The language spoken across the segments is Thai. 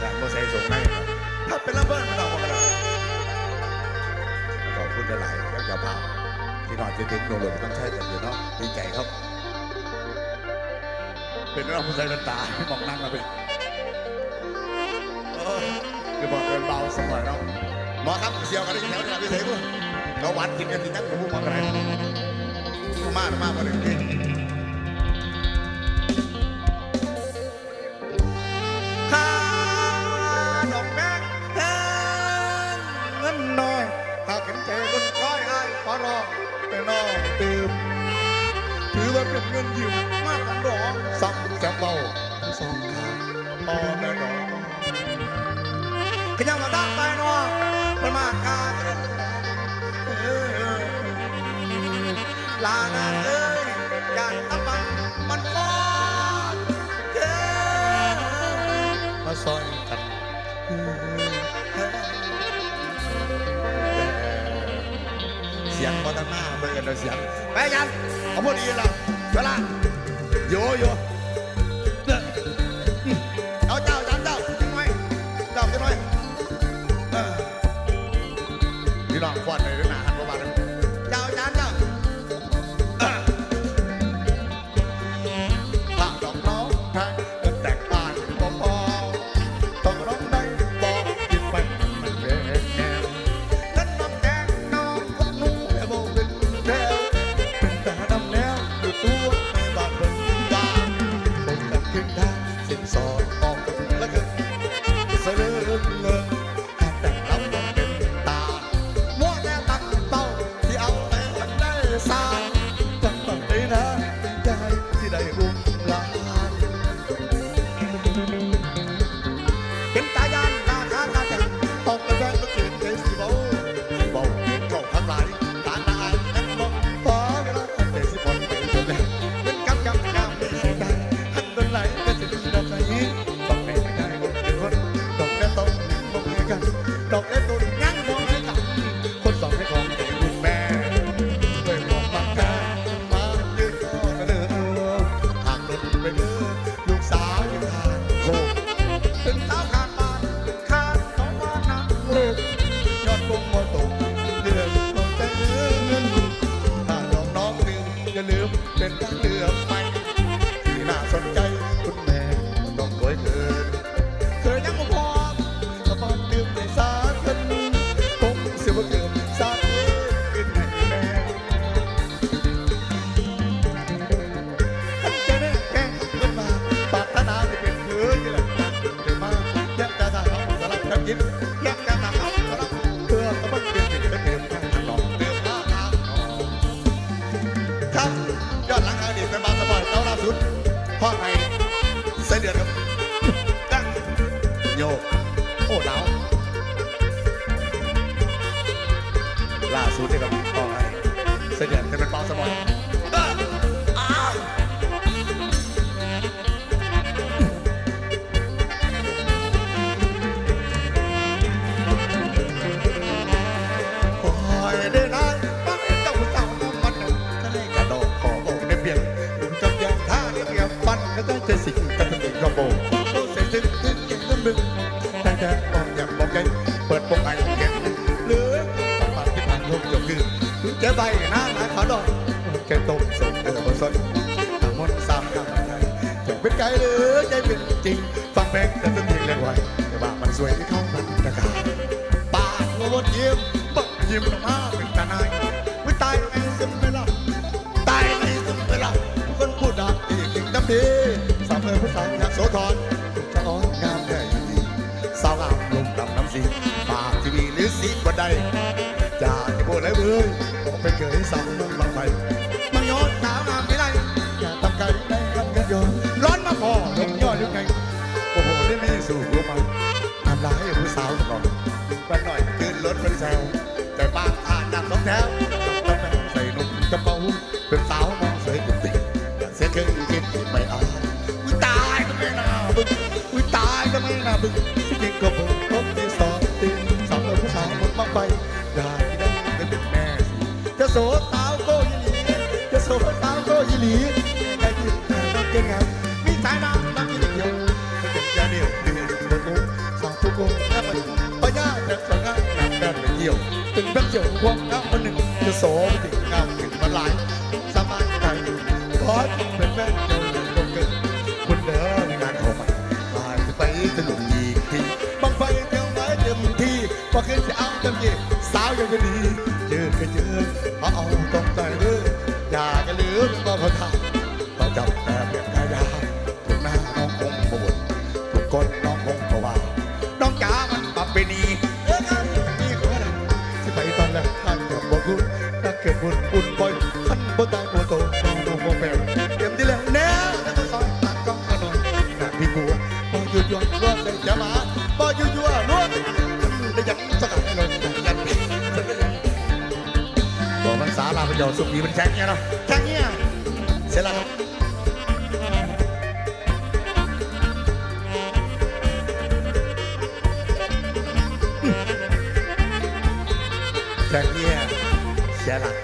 อยากมาใส่ส่งในถ้าเป็นระเบิดมันออกมากันขอบคุณหลายๆครับเจ้าภาพที่นอนจะถึงโดนหลวงต้องใช้แต่เดียวเนาะดีใจครับ เป็นเราผู้ใส่น้ำตาที่มองนั่งมาเป็นเออจะบอกเป็นเบาสมัยเนาะหมอครับเสียวกันได้แถวนี้พี่เสกมั้งเราหวานกินกันทีนั้นผมพูดมากันไหนม กขยันมาดักไปเนาะมันมากกาลานาเอ้ยอยากทำมันมันฟอดเจ้มาซอยกันเสียงบอลหน้าเบิ่งกันเสียงไปยันเอาพอดีละเวลาโยโย่ รียบเรียบฟันก็ได้จะสิ่งกันเป็นกระโปงต้อเสียถึงถึงเก่งน้ำมึง เจ๊ใบหน้าหนาขาดอกแกตกส่งเออบนสนทางมนสามกำลังใจจะเป็นไกลหรือใจเป็นจริง ฟังเพลงแต่ต้นเพลงเรียกไว้แต่ว่ามันสวยที่เข้ามันตะการปากหัวบดยิ้มบักยิ้มออกมาเป็นตาหนายวิตายไอ้ซึมไปละตายไอ้ซึมไปละคนพูดดังอีกอีกน้ำดีสาวเพื่อผู้สาวอยากโสธรจะอ้อนงามได้ดีสาวงามลงดำน้ำสีปากทีวีหรือสีบันได้จะจะพูดอะไรเว้ย ไปเกยสาวเมืองบางไฟมาย้อนสาวงามไม่ไรอย่าทำไกลได้กันกันย้อนร้อนมาพอลงยอดยังไงโอ้โหได้มีสู่รู้มาทำลายผู้สาวตลอดไปหน่อยขึ้นรถเป็นแซวแต่บางอ่านหนักสองแถวต้องแม่ใส่นุ่มกระเป๋าเป็นสาวมองสวยกุฏิเสียเครื่องคิดไม่เอาวิตายก็ไม่น่าบึ้งวิตายก็ไม่น่าบึ้งที่จริงก็ โสสาวโกยหลีจะโสสาวโกยหลีใครที่ทำเก่งงามมีสายน้ำน้ำกินเดียวเป็นยาเดียวเดียวบนมุ้งกูแค่มันพญาแต่สองงามนำแดนไปเที่ยวถึงแป๊บเดียวความงามมันหนึ่งจะโสถึงงามถึงมันหลายสบายใจขอจงเป็นแฟนเจ้าหนึ่งก็เกิดคุณเด้องานของมันมาจะไปสนุกอีกทีบังไฟเที่ยวไม้เต็มที่พอขึ้นจะเอาเต็มที่สาวยังไม่ดีเจอก็เจอ เอาเอาต้องใจเด้ออย่ากันลืมก็เขาทำก็จับแต่เพียนกายาถูกหน้าน้องคงบ่นถูกคน มันสาลาพยอสุขีมันแช่งเนี่ยเนาะแช่งเนี่ยเสร็จแล้วครับจากเนี่ยเสียหลัก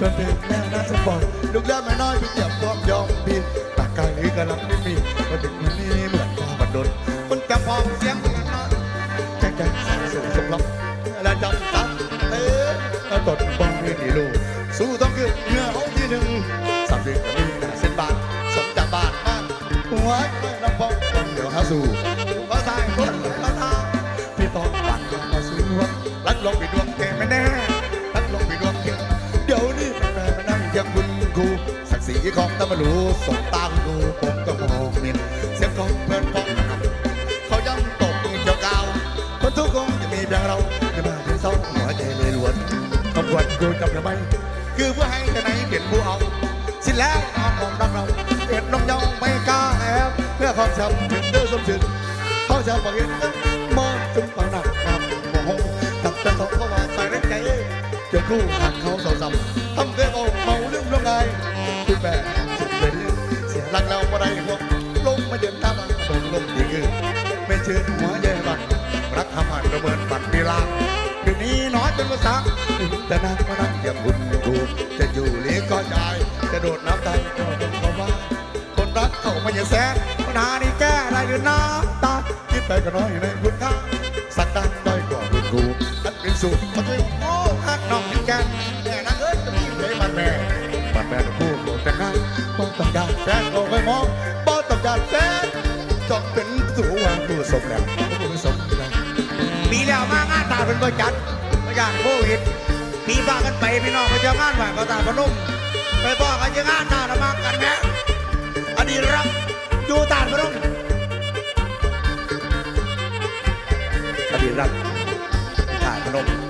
จนถึงแนวน้าสปอร์ตลูกเล่นไม่น้อยพี่เจ็บพร้อมยอมบินตากายนี้กำลังไม่มีมาถึงวันนี้เหมือนฟ้าบันดลมันจะพอมเสียงเหมือนน้อยแค่ใจสั่งสู่สมรับและจำตัดเต้แล้วตดบอลไม่ดีลูกสู้ต้องคือเนื้อห้องที่หนึ่งสามสิบกับมีนาเส้นบานสมจากบ้านมากหัวไม่ลำบากเดี๋ยวหาสู่ภาษาคนละทาพี่ต้องปัดมาสู่รักลงไปดวงเกม ครูศักดิ์ศรีของตำรวจสบตาคุณครูผมก็มองมินเสียงของเพื่อนพ้องเขายังตบมือเจ้าเก่าคนทุกคนจะมีเพียงเราจะมาเป็นเศร้าหัวใจเลยล้วนขบวนกูจำได้ไหมคือเพื่อให้จะไหนเปลี่ยนผู้เอาสิ้นแล้วน้องของรักเราเกิดน้องยองไม่กล้าแอบเพื่อความจำถึงเด้อสมชื่นเขาจะบอกเห็นมองถึงฝังหนักครับโอ้โหตับแต่สองก็ว่าใส่แรงใจ เจอคู่หักเขาเสาซ้ำทำเพื่อเอาเมาเรื่องเรื่องไงคุณแม่สุดเป็นเสียรักเราบ่ได้พวกลงมาเดินตามมาตรงลมดีคือไม่เชิญหัวใหญ่บักรักทำหันระเมินบัตรเวลาเดี๋ยวนี้น้อยจนภาษาแต่นั่งมานั่งอย่างบุญกูจะอยู่หรือก็ยายจะโดดน้ำตายก็เป็นเพราะว่า คนรักเขาไม่อย่แสนปัญหานี้แก้ได้หรือน้ำตาคิดไปก็น้อยในคุณค่าสักดันด้อยกว่าคุณครูอันเป็นสูตรมาช่วยโอ้ักน้องเป็นแกนแม่นักเอ้ยจะมีเลยมันแม่มันแม่ทั้งคู่โกรธแต่งงานป้อต้องการแฟนโอ้ไม่มองป้อต้องการแฟนจบเป็นสู่วางผู้สมแล้วผู้สมแล้วปีแล้วมางานตาเป็นประจัดประจัดโควิดปีบ้ากันไปพี่น้องไปเจองานหวานก็ตาพนมไปบอกกันเจองานตาละมากกันแม่อดีรักอยู่ตาพนมอดีรักถ่าพนม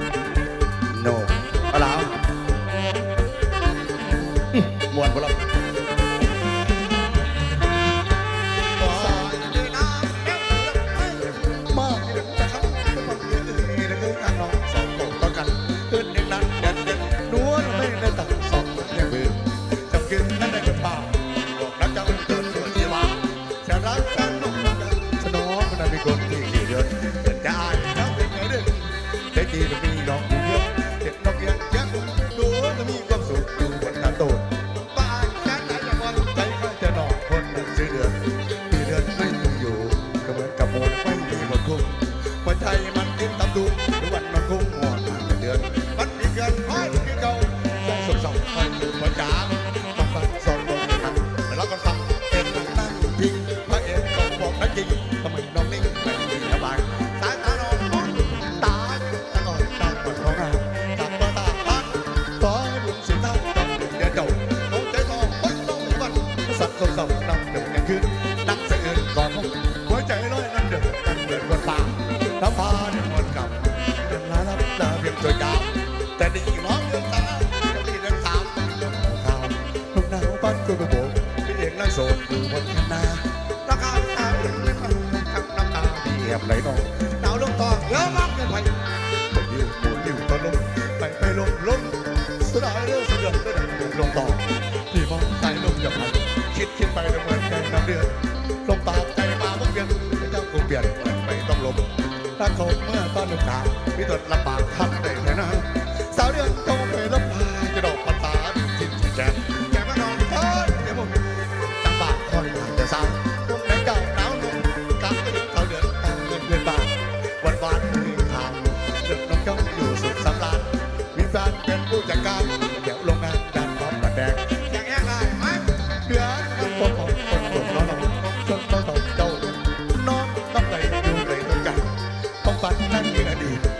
สักเศร้าๆนั่งเดือดกัขึ้นนั่งเสือนก่อนหัวใจลอยนั่งเดือดนั่งเดือดบนป่าน้าฟ้าในมนต์กลับเพียงลาลับตาเพียงสวยงามแต่ดีร้องเดือดตาดีเดือดสามลมหนาวลมหนาวบ้านกล้ไปโบกพี่เองนั่งโสดอยู่บนคันนาราคาตาเห็นไม่ฟังน้ำตาพี่แอบไหลนองหนาวลมตอนเยอะมากเกินไปดิวปูดิวตะลมไปไปลมลมสลายเรื่องเดือดไรื่องลมต่อที่มองใต้ลมจะพัน คิดคิดไปเหมือนแกงน้ำเดือดลมปากใจมาต้องเปลี่ยนเจ้ากูเปลี่ยนไปต้องลมถ้าคงเมื่อตอนหนึ่งตางมิตรลำบากทำได้แค่นั้นสาวเดือนโตไปลำบาจะดอก นั่